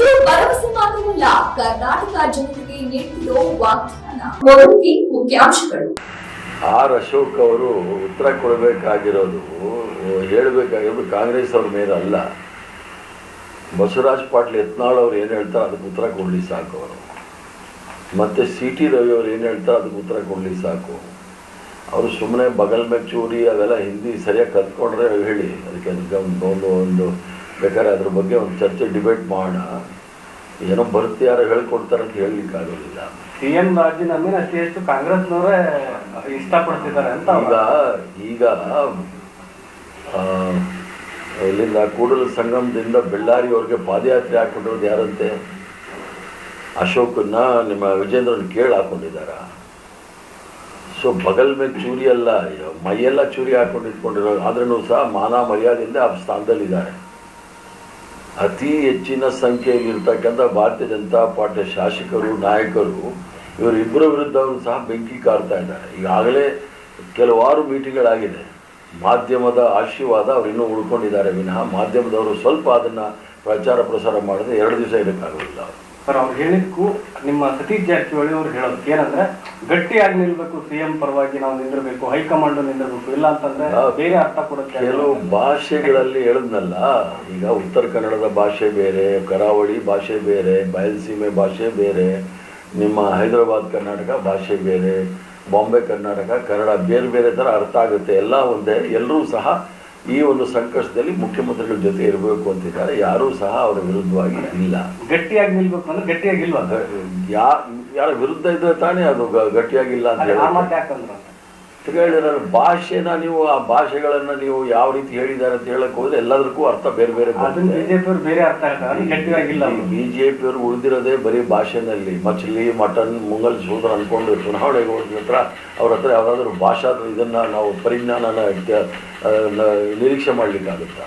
ಇದು ಭರವಸೆ ಮಾತ್ರವಲ್ಲ, ಕರ್ನಾಟಕ ಜನತೆಗೆ ನೀಡಿರೋ ವಾಗ್ದಾನ. ಮುಖ್ಯಾಂಶಗಳು. ಆರ್ ಅಶೋಕ್ ಅವರು ಉತ್ತರ ಕೊಡಬೇಕಾಗಿರೋದು, ಹೇಳಬೇಕಾಗಿರೋದು ಕಾಂಗ್ರೆಸ್ ಅವ್ರ ಮೇಲೆ ಅಲ್ಲ. ಬಸವರಾಜ್ ಪಾಟೀಲ್ ಯತ್ನಾಳ್ ಅವ್ರು ಏನು ಹೇಳ್ತಾರೆ ಅದಕ್ಕೆ ಉತ್ತರ ಕೊಡಲಿ ಸಾಕು ಅವರು. ಮತ್ತು ಸಿ ಟಿ ರವಿ ಅವ್ರು ಏನು ಹೇಳ್ತಾರೆ ಅದಕ್ಕೆ ಉತ್ತರ ಕೊಡಲಿ ಸಾಕು. ಅವರು ಸುಮ್ಮನೆ ಬಗಲ್ ಮೇಲೆ ಚೂರಿ ಅವೆಲ್ಲ ಹಿಂದಿ ಸರಿಯಾಗಿ ಕತ್ಕೊಂಡ್ರೆ ಹೇಳಿ, ಅದಕ್ಕೆ ಅದಕ್ಕೆ ಒಂದು ಒಂದು ಬೇಕಾದ್ರೆ ಅದ್ರ ಬಗ್ಗೆ ಒಂದು ಚರ್ಚೆ ಡಿಬೇಟ್ ಮಾಡೋಣ ಏನೋ ಬರುತ್ತೆ ಯಾರೋ ಹೇಳ್ಕೊಡ್ತಾರೆ ಅಂತ ಹೇಳಲಿಕ್ಕಾಗೋದಿಲ್ಲ ಸಿಎಂ ರಾಜೀನಾಮೆನ ಅತಿ ಹೆಚ್ಚು ಕಾಂಗ್ರೆಸ್ನವರೇ ಇಷ್ಟಪಡ್ತಿದ್ದಾರೆ ಅಂತ ಈಗ ಈಗ ಇಲ್ಲಿಂದ ಕೂಡಲ ಸಂಗಮದಿಂದ ಬೆಳ್ಳಾರಿಯವ್ರಿಗೆ ಪಾದಯಾತ್ರೆ ಹಾಕೊಂಡಿರೋದು ಯಾರಂತೆ? ಅಶೋಕನ್ನ ನಿಮ್ಮ ವಿಜೇಂದ್ರನ್ ಕೇಳಿ ಹಾಕೊಂಡಿದ್ದಾರ? ಸೊ ಬಗಲ್ ಮೇಲೆ ಚೂರಿ ಅಲ್ಲ ಮೈಯೆಲ್ಲ ಚೂರಿ ಹಾಕೊಂಡು ಇಟ್ಕೊಂಡಿರೋ ಆದ್ರೂ ಸಹ ಮಾನ ಮರ್ಯಾದೆಯಿಂದ ಆ ಸ್ಥಾನದಲ್ಲಿದ್ದಾರೆ. ಅತಿ ಹೆಚ್ಚಿನ ಸಂಖ್ಯೆಯಲ್ಲಿ ಇರ್ತಕ್ಕಂಥ ಭಾರತೀಯ ಜನತಾ ಪಾರ್ಟಿಯ ಶಾಸಕರು, ನಾಯಕರು, ಇವರಿಬ್ಬರ ವಿರುದ್ಧವೂ ಸಹ ಬೆಂಕಿ ಕಾಡ್ತಾ ಇದ್ದಾರೆ. ಈಗಾಗಲೇ ಕೆಲವಾರು ಮೀಟಿಂಗ್ಗಳಾಗಿದೆ. ಮಾಧ್ಯಮದ ಆಶೀರ್ವಾದ ಅವರು ಇನ್ನೂ ಉಳ್ಕೊಂಡಿದ್ದಾರೆ ವಿನಃ. ಮಾಧ್ಯಮದವರು ಸ್ವಲ್ಪ ಅದನ್ನು ಪ್ರಚಾರ ಪ್ರಸಾರ ಮಾಡಿದ್ರೆ ಎರಡು ದಿವಸ ಇರೋಕ್ಕಾಗೋದಿಲ್ಲ ಅವರು. ಸರ್ ಅವ್ರು ಹೇಳಿದ್ಕು ನಿಮ್ಮ ಸತೀಶ್ ಜಾರಕಿಹೊಳಿ ಅವ್ರು ಹೇಳೋದು ಏನಂದ್ರೆ ಗಟ್ಟಿಯಾಗಿ ನಿಲ್ಬೇಕು ಸಿಎಂ ಪರವಾಗಿ ನಾವು ನಿಂದಿರ್ಬೇಕು ಹೈಕಮಾಂಡ್ ನಿಂದಿರಬೇಕು ಇಲ್ಲ ಅಂತಂದ್ರೆ ಬೇರೆ ಅರ್ಥ ಕೊಡುತ್ತೆ ಕೆಲವು ಭಾಷೆಗಳಲ್ಲಿ ಹೇಳಿದ್ನಲ್ಲ ಈಗ ಉತ್ತರ ಕನ್ನಡದ ಭಾಷೆ ಬೇರೆ ಕರಾವಳಿ ಭಾಷೆ ಬೇರೆ ಬಯಲ್ಸೀಮೆ ಭಾಷೆ ಬೇರೆ ನಿಮ್ಮ ಹೈದರಾಬಾದ್ ಕರ್ನಾಟಕ ಭಾಷೆ ಬೇರೆ ಬಾಂಬೆ ಕರ್ನಾಟಕ ಕನ್ನಡ ಬೇರೆ ಬೇರೆ ಥರ ಅರ್ಥ ಆಗುತ್ತೆ ಎಲ್ಲ ಒಂದೇ ಎಲ್ಲರೂ ಸಹ ಈ ಒಂದು ಸಂಕಷ್ಟದಲ್ಲಿ ಮುಖ್ಯಮಂತ್ರಿಗಳ ಜೊತೆ ಇರಬೇಕು ಅಂತಿದ್ದಾರೆ. ಯಾರೂ ಸಹ ಅವರ ವಿರುದ್ಧವಾಗಿ ಇಲ್ಲ. ಗಟ್ಟಿಯಾಗಿ ನಿಲ್ಬೇಕು ಅಂದ್ರೆ ಗಟ್ಟಿಯಾಗಿಲ್ವಾ ಯಾ ಯಾರ ವಿರುದ್ಧ ಇದ್ರೆ ತಾನೇ ಅದು ಗಟ್ಟಿಯಾಗಿಲ್ಲ ಅಂತ ಹೇಳಿದ್ರೆ ಭಾಷೆನ ನೀವು ಆ ಭಾಷೆಗಳನ್ನ ನೀವು ಯಾವ ರೀತಿ ಹೇಳಿದ್ದಾರೆ ಅಂತ ಹೇಳಕ್ ಹೋದ್ರೆ ಎಲ್ಲದಕ್ಕೂ ಅರ್ಥ ಬೇರೆ ಬೇರೆ ಅದನ್ನ ಬಿಜೆಪಿ ಅವ್ರು ಬೇರೆ ಅರ್ಥ ಗಟ್ಟಿಯಾಗಿಲ್ಲ ಉಳಿದಿರೋದೇ ಬರೀ ಭಾಷೆನಲ್ಲಿ. ಮಚ್ಲಿ ಮಟನ್ ಮುಂಗಲ್ ಸೂದ್ರ ಅನ್ಕೊಂಡು ಚುನಾವಣೆ ಹೋದ ನಂತರ ಅವ್ರ ಹತ್ರ ಯಾವ್ದಾದ್ರು ಭಾಷಾ ಇದನ್ನ ನಾವು ಪರಿಜ್ಞಾನನ ನಿರೀಕ್ಷೆ ಮಾಡ್ಲಿಕ್ಕಾಗುತ್ತಾ?